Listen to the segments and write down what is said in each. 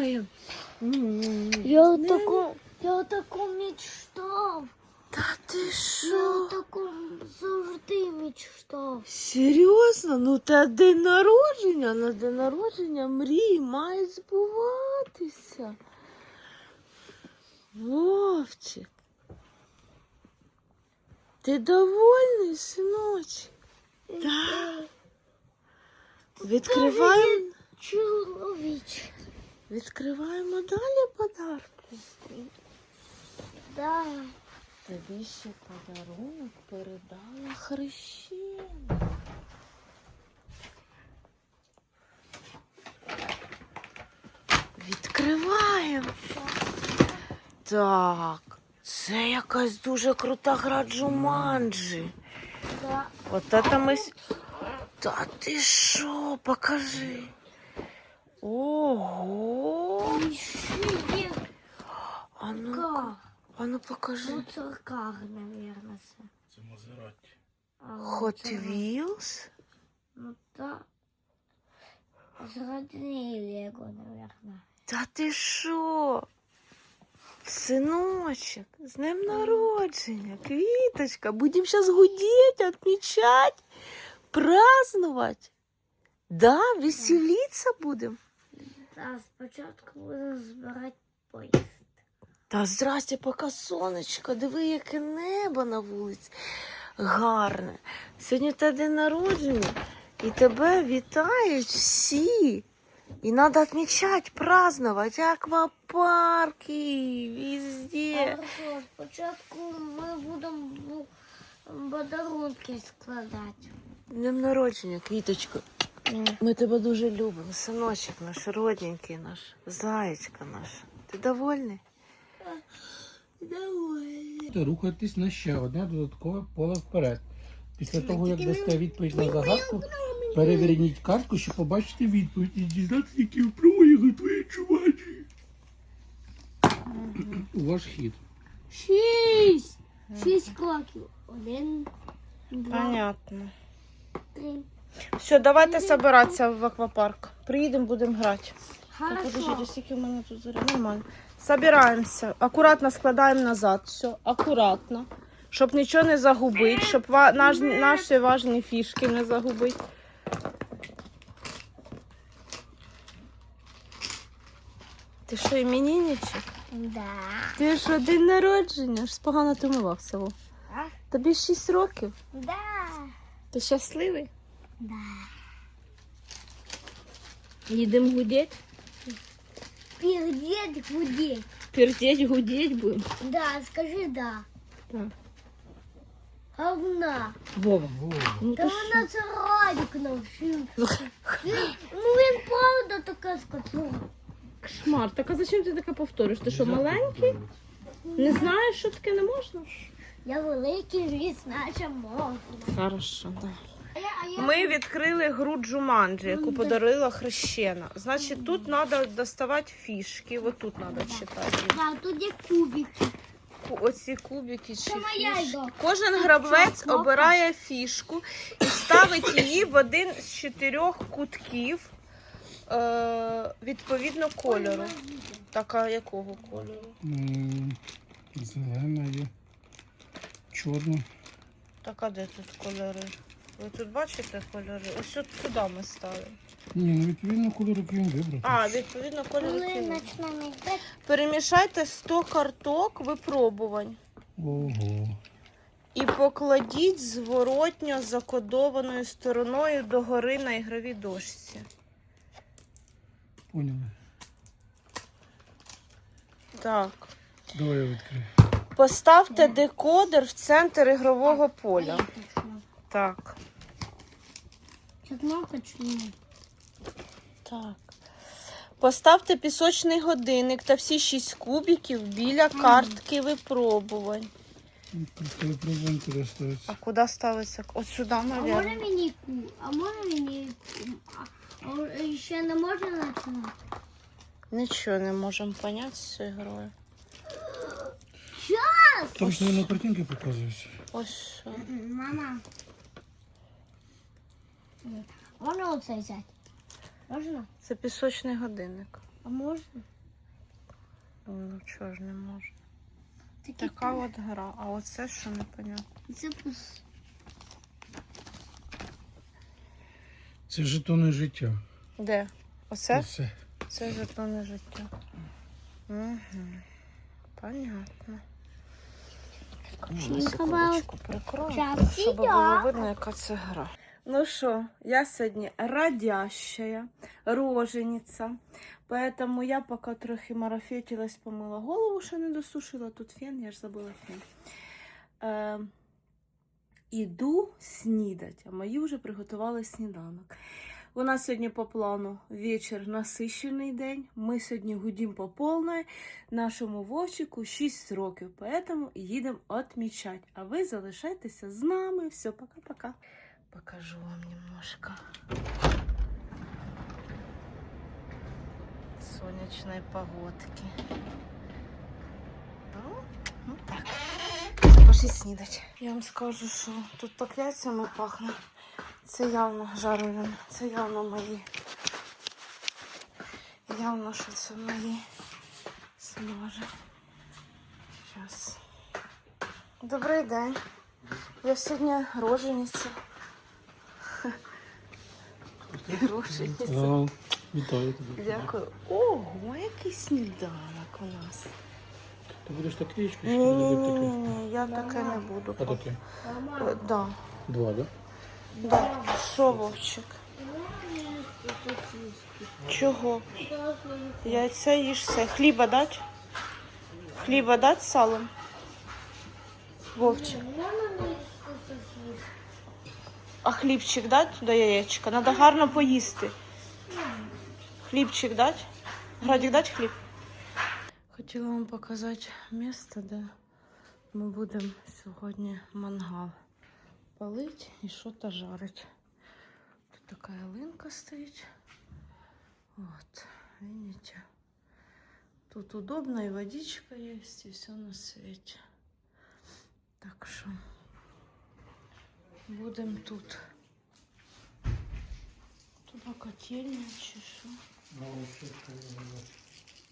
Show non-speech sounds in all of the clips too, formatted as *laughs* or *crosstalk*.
думаємо. М, Я не- таку, я таку мечтав. Та ти Я що? таку завжди мечтав. Серйозно? Ну та день народження, на день народження мрії мають збуватися. Вовчик. Ти довольний, синочок? Так. Відкриваємо, Чоловіч. Відкриваємо далі подарки. Да. Тобі ще подарунок передала хрещена. Відкриваємо. Так, це якась дуже крута гра Джуманджі. Да. От це ми. Та ти що, покажи. Ого. І ще є А ну, а ну покажи. Ну, це наверное, це. Це Мазераті. Hot Wheels. Ну, та. Зрадний Лего, наверное. Та ти що? Синочок, з днем народження, квіточка, будемо зараз гудеть, відмічати, празднувати. Да, веселитися будемо. Та спочатку буду збирати поїзд. Та здрасте, поки сонечко, диви, яке небо на вулиці. Гарне. Сьогодні те день народження, і тебе вітають всі. І треба відмічати, празднувати, аквапарки, везде. Хорошо, спочатку ми будемо подарунки складати. Днем народження, квіточко. Ми тебе дуже любимо, синочок наш, родненький наш, заєчка наша. Ти довольний? Довольний. Та Рухайтесь на ще одне додаткове поле вперед. Після того, як дасте відповідь на загадку, переверніть картку, щоб побачити відповідь і дізнатися, які впливи готує чуваджі. Ваш хід. Шість! Шість кроків. Один, два, Понятно. три. Все, давайте собиратися в аквапарк. Приїдемо, будемо грати. Подождите, скільки в мене тут заряд. Нормально. Собираємося. Акуратно складаємо назад. Все, акуратно. Щоб нічого не загубити, щоб ва- наш, наші важні фішки не загубити. Ти що, іменинничок? Да. Ти ж день народження, ж погано ти умивався. Вов. А? Тобі 6 років. Да. Ти щасливий? Да. Їдемо гудеть? Пердеть гудеть. Пердеть, гудеть будемо. Да, скажи да. Так. Говна. Вова. Ну, Та вона це радик навчив. Ну він правда така сказала. Кошмар, так а зачем ти таке повторюєш? Ти що, маленький? Не знаєш, що таке не можна? Я великий віс, наче можна. Хорошо, да. Ми відкрили гру Джуманджі, яку подарила хрещена. Значить, тут треба доставати фішки. Ось тут треба читати. Да, тут є кубики. Ку- Оці кубики чи моя фішки. йде. Кожен гравець кнопка? обирає фішку і ставить її в один з чотирьох кутків е, відповідно кольору. Така якого кольору? М, Зелена є. Чорна. Так, а де тут кольори? Ви тут бачите кольори? Ось от сюди ми ставимо. Ні, ну відповідно кольор, який він вибрав. А, відповідно кольори. Коли кольору. почнемо йти, Перемішайте 100 карток випробувань Ого. і покладіть зворотньо закодованою стороною догори на ігровій дошці. Поняли. Так. Давай я відкрию. Поставте декодер в центр ігрового поля. Так. Це чи ні? Так. Поставте пісочний годинник та всі шість кубиків біля картки випробувань. Туди А куди ставиться? От сюди, А може мабуть. мені ку? А може мені ку? А, а ще не можна починати? Нічого не можемо поняти з цією грою. Там ж, мабуть, картинки показуються. Ось. що. Мама. Можна оце взяти? Можна? Це пісочний годинник. А можна? Ну чого ж не можна. Такі Така от гра. А оце що непонятно. Це пус. Це жетони життя. Де? Оце? Все. Це жетони життя. Угу. Понятно. Прикрою, щоб було видно, яка це гра. Ну що, я сьогодні родящая, рожениця. Поэтому я поки трохи марафетилась, помила голову, ще не досушила. Тут фен, я ж забула фен. Е, іду снідать, а мої вже приготували сніданок. У нас сьогодні по плану вечір насищений день. Ми сьогодні гудім по повної. Нашому Вовчику 6 років, поэтому їдемо відмічати. А ви залишайтеся з нами. Все, пока-пока. Покажу вам немножко сонячної погодки. Ну, ну так. Пошли снідать. Я вам скажу, що тут так яйцями пахне. Це явно жаровин, це явно мої. Явно, що це мої смажі. Зараз. Добрий день. Я сьогодні рожениця. Рожениця. А, Вітаю тебе. Дякую. Ого, який сніданок у нас. Ти будеш так річку? Ні, ні, ні, ні, ні, я таке не буду. А таке? Е, Да, Два, да? да. Що, Вовчик? Чого? Яйця їж все. Хліба дать? Хліба дать з салом? Вовчик. А хлібчик дать до яєчка? Надо гарно поїсти. Хлібчик дать? Градик дать хліб? Хотіла вам показати місце, де ми будемо сьогодні мангал палити і щось жарити. Тут така ялинка стоїть. Вот, видите? Тут удобно, и водичка есть, и все на свете. Так що будемо тут. Туди котельня чи що?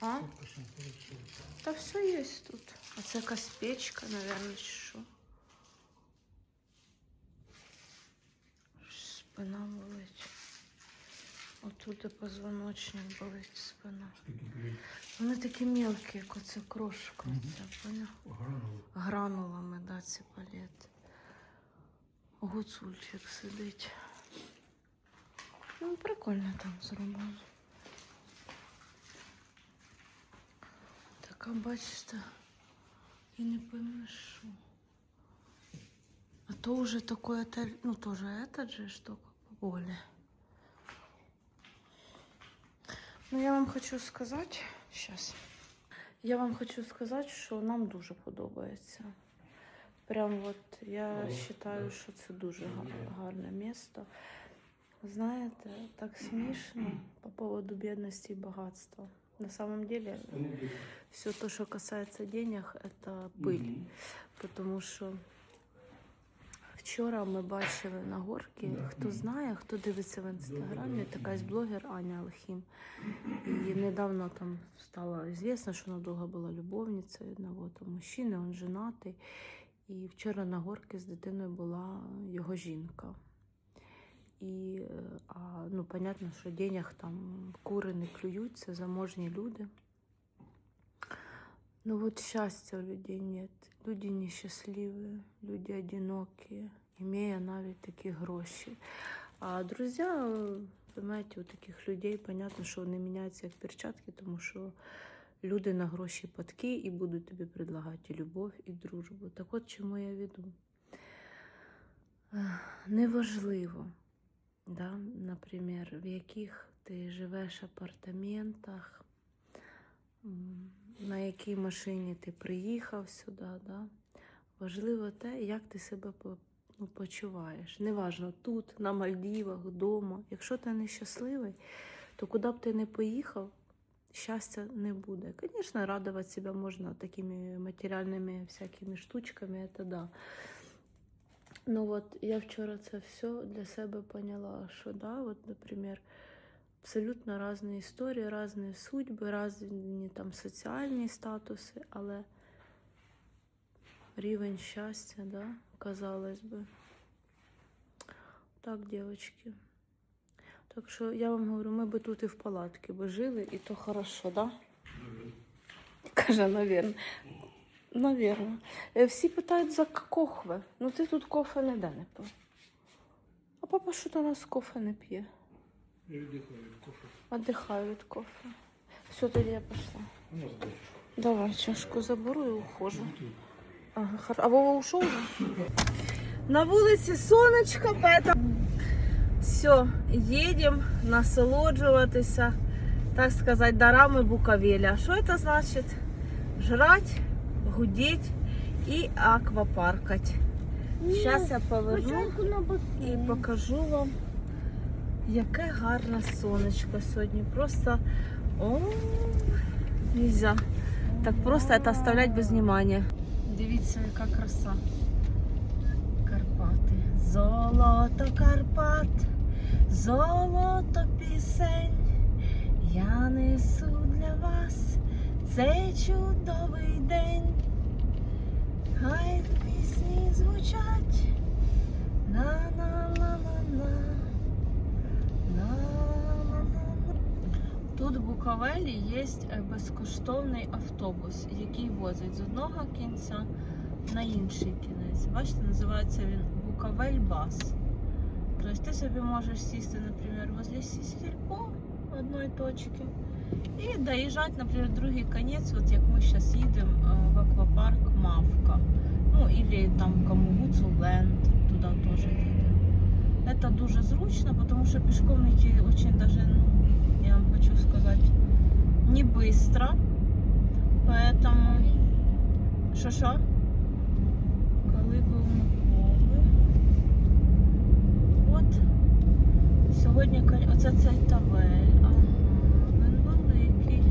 А? Та все є тут. А це якась печка, мабуть, чи що. Спина болить. Отут позвоночник болить спина. Вони такі мелкі, як оце крошка. Поняв? Гранулами, да, ці палети. Гуцульчик сидить. Ну, прикольно там зроблено. Така, бачите, і не поймеш, що. А то уже такое, ну, тоже этот же штука более. Ну, я вам хочу сказати, сейчас. Я вам хочу сказати, що нам дуже подобається. Прям от я вважаю, що це дуже гарне місто. Знаєте, так смішно по поводу бедности и богатства. На самом деле, все то, что касается денег, это пыль. Потому що вчора ми бачили на горки, хто знає, хто дивиться в інстаграмі, така блогер Аня Алхім. І недавно там стало известно, що вона довго була любовницею одного мужчини, він женатий. І вчора на горки з дитиною була його жінка. І е, а, ну, понятно, що денег там кури не клюють, це заможні люди. Ну вот счастья у людей нет. Люди несчастливые, люди одинокие, имея навіть такі гроші. А друзі, е, понимаете, у таких людей понятно, що вони міняються як перчатки, тому що люди на гроші падки і будуть тобі предлагати любов, і дружбу. Так от чому я веду? Неважливо, да, наприклад, в яких ти живеш апартаментах, на якій машині ти приїхав сюди. Да? Важливо те, як ти себе ну, почуваєш. Неважно, тут, на Мальдівах, вдома. Якщо ти нещасливий, то куди б ти не поїхав, щастя не буде. Звісно, радувати себе можна такими матеріальними всякими штучками, це да. Ну от я вчора це все для себе поняла, що да, от, наприклад, абсолютно різні історії, різні судьби, різні там соціальні статуси, але рівень щастя, да, казалось би. Так, дівчатки. Так що я вам говорю, ми би тут і в палатці би жили, і то хорошо, да? Каже, навірно. Навірно. Е, Всі питають за кохве. Ну ти тут кофе не де не пив. А папа що то у нас кофе не п'є? Я віддихаю від кофе. Отдихаю від кофе. Все, тоді я пішла. У. Давай чашку заберу і ухожу. Ага, хор... А Вова уже? *laughs* На вулиці сонечко, поэтому... Все, їдемо насолоджуватися, так сказати, дарами Буковеля. Що це значить? Жрать, гудіть і аквапаркать. Зараз я поверну і покажу вам, яке гарне сонечко сьогодні. Просто о, нельзя так просто це оставлять без внимания. Дивіться, яка краса. Карпати. Золото Карпат, золото пісень. Я несу для вас цей чудовий день. Хай пісні звучать. На-на-на-на-на. На-на-на-на. Тут в Буковелі є е, безкоштовний автобус, який возить з одного кінця на інший кінець. Бачите, називається він Буковель Бас. Тобто ти собі можеш сісти, наприклад, возле сільпо одної точки і доїжджати, наприклад, в другий кінець, от як ми зараз їдемо е, в аквапарк Мавка. Ну, или там кому Гуцуленд, туди теж їдемо. Это дуже зручно, потому что пешком идти очень даже, ну, я вам хочу сказать, не быстро. Поэтому, що-що? сьогодні, кон- оце цей тавель. Ага, він великий.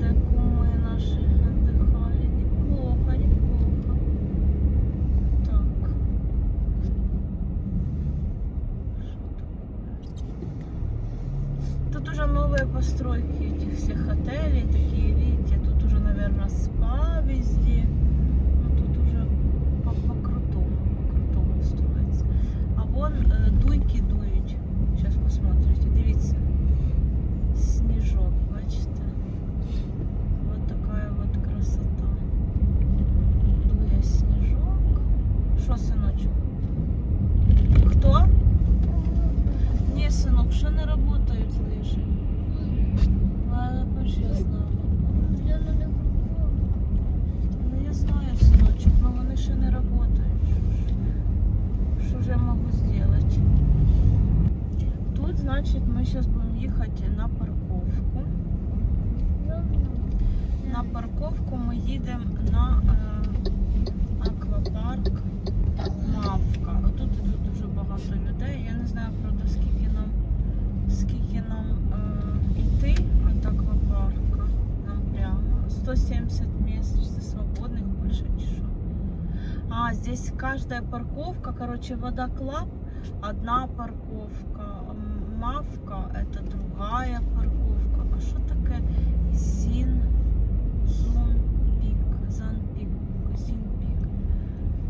Де куми наші віддихали. Неплохо, неплохо. Так. Тут уже новые постройки этих всех отелей, такие, видите, тут уже, наверное, спа везде. Ну, тут уже по- по-крутому, по-крутому строится. А вон э, дуйки дують. Сейчас посмотрите, дивіться. Сніжок, бачите? Вот такая вот красота. Дує сніжок. Що, синочок? Зараз будемо їхати на парковку. На парковку ми їдемо на е, аквапарк Мавка. Тут тут дуже багато людей. Я не знаю, правда, скільки нам скільки нам е, йти від аквапарка. Нам прямо 170 місць свободних більше чи що. А, здесь каждая парковка, короче, водоклаб, одна парковка, Мавка, это другая парковка. А що таке Зін? Зунпік, Занпік, Зінпік.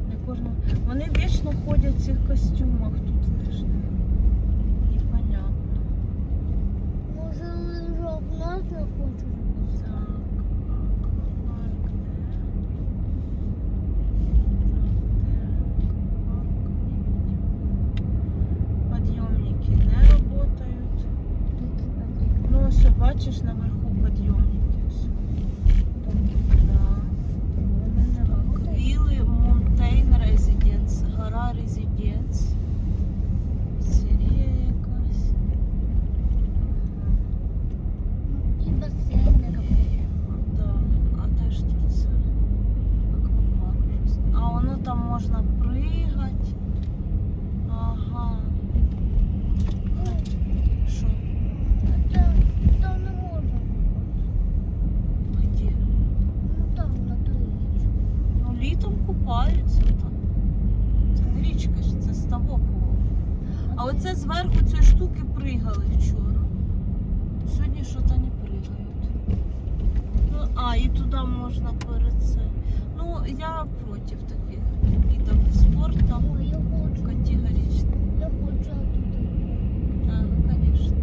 Не кожного. Вони вічно ходять в цих костюмах тут лижних. Непонятно. Може, лежок нас не хочуть Бачиш, наверху подъемники. Все. Да. Вилли Монтейн Резиденс, гора Резиденс. Сирія якась. Ага. І басейн не робить. Да. А де ж тут це? Аквапарк. щось. А воно там можна пригати. Ага. Що? Там, там не можна. Где? Ну там, на той річці. Ну, літом купаються там. Це не річка ж, це ставок. А оце зверху цієї штуки пригали вчора. Сьогодні що то не пригають. Ну, а, і туди можна перед це. Ну, я проти таких видів спорту категорично. я хочу туди. А, ну, конечно.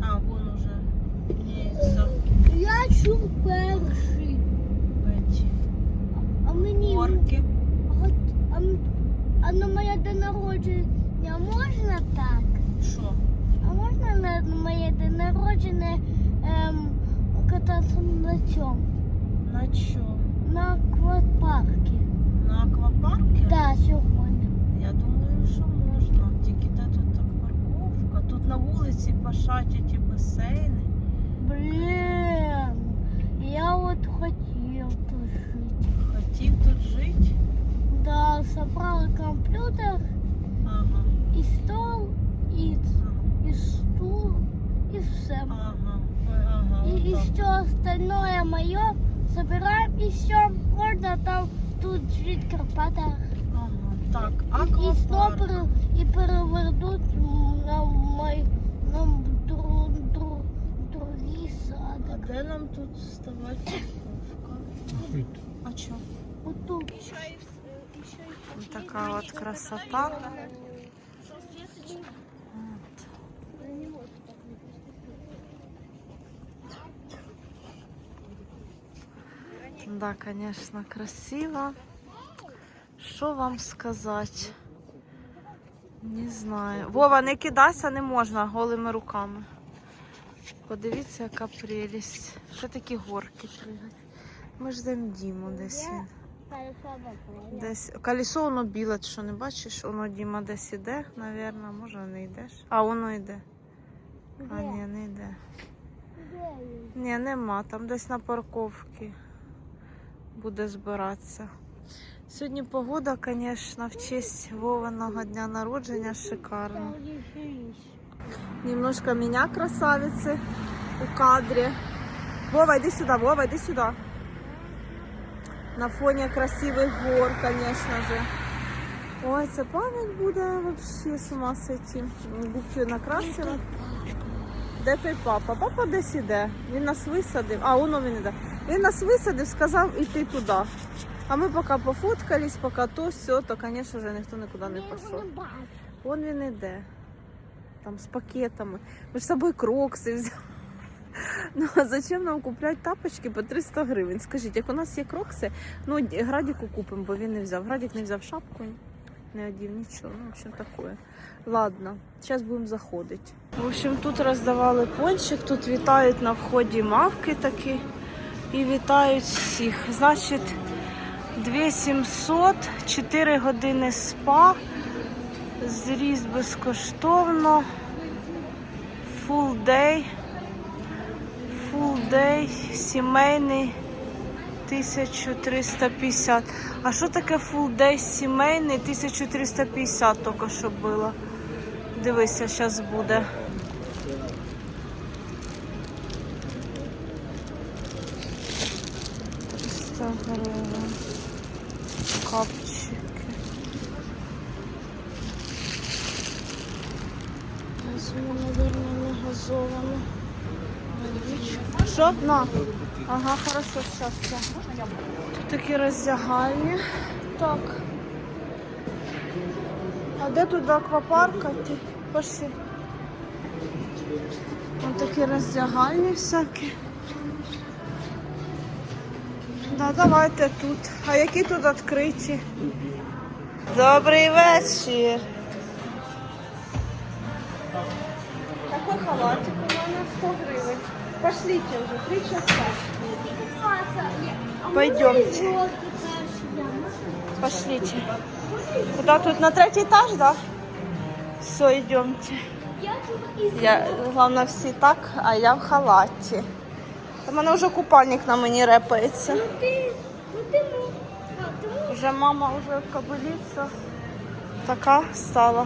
Да. А, вон уже гніється Чув перший. эти А мені горки. а, а, а на моє день народження можна так? Що? А можна на моє день народження ем, кататися на цьому? На що? На аквапарку. На аквапарки? Так, сьогодні. Я думаю, що можна. Тільки де тут так парковка. Тут на вулиці пошаті ті басейни. Блін, я от хотів тут жити. Хотів тут жити. Да, собрали комп'ютер Ага. і стол, і, і стул, і все. Ага. Ой, ага. И, и отак. все остальное мое собираем и все. Можно там тут жить в Карпатах. Ага. Так, И, и снова аквапарк. пере- и перевернуть м, на мой на де нам тут вставати? А що? Вот тут. Така от красота. Да, конечно, красиво. Що вам сказати? Не знаю. Вова, не кидайся, не можна голими руками. Подивіться, яка прелість. Що такі горки пригають. Ми ждемо Діму десь. він. Десь колесо воно біле, що не бачиш? Воно Діма десь іде, напевно, може не йдеш. А воно йде. А ні, не йде. Ні, нема. Там десь на парковці буде збиратися. Сьогодні погода, звісно, в честь Вовиного дня народження шикарна. Немножко меня, красавицы, у кадре. Вова, иди сюда, Вова, иди сюда. На фоне красивых гор, конечно же. Ой, це пам'ять буде вообще з ума сойти. Губки накрасила. Де той папа? Папа десь іде. Він нас висадив. А, воно він іде. Він нас висадив, сказав іти туди. А ми поки пофоткались, поки то, все, то, звісно ж, ніхто нікуди не пішов. Вон він іде. Там з пакетами. Ми ж з собою крокси взяли. *laughs* Ну а зачем нам купляти тапочки по 300 гривень? Скажіть, як у нас є крокси, ну Градіку купимо, бо він не взяв. Градік не взяв шапку, не одів нічого. Ну, в общем, таке. Ладно, зараз будемо заходити. В общем, тут роздавали пончик, тут вітають на вході мавки такі і вітають всіх. Значить, 2700, 4 години спа. Зріз безкоштовно. Full day. Full day. Сімейний 1350. А що таке full day сімейний? 1350 тільки що було. Дивися, зараз буде. Триста Возьму, наверное, не газовану. Водичку. Що? На. Ага, хорошо, сейчас я. Тут такі роздягальні. Так. А де тут аквапарк? Пошли. Ось такі роздягальні всякі. Да, давайте тут. А які тут відкриті? Добрий вечір. Такой халатик у мене 100 гривень. Пошлите уже, три часа. Пойдемте. Пошлите. Куда тут? На третий этаж, да? Все, идемте. Я, главное, всі так, а я в халаті. Та в мене вже купальник на мені репається. Ну ты, ну ты, ну, а, ты Вже мама вже кобилиця така стала.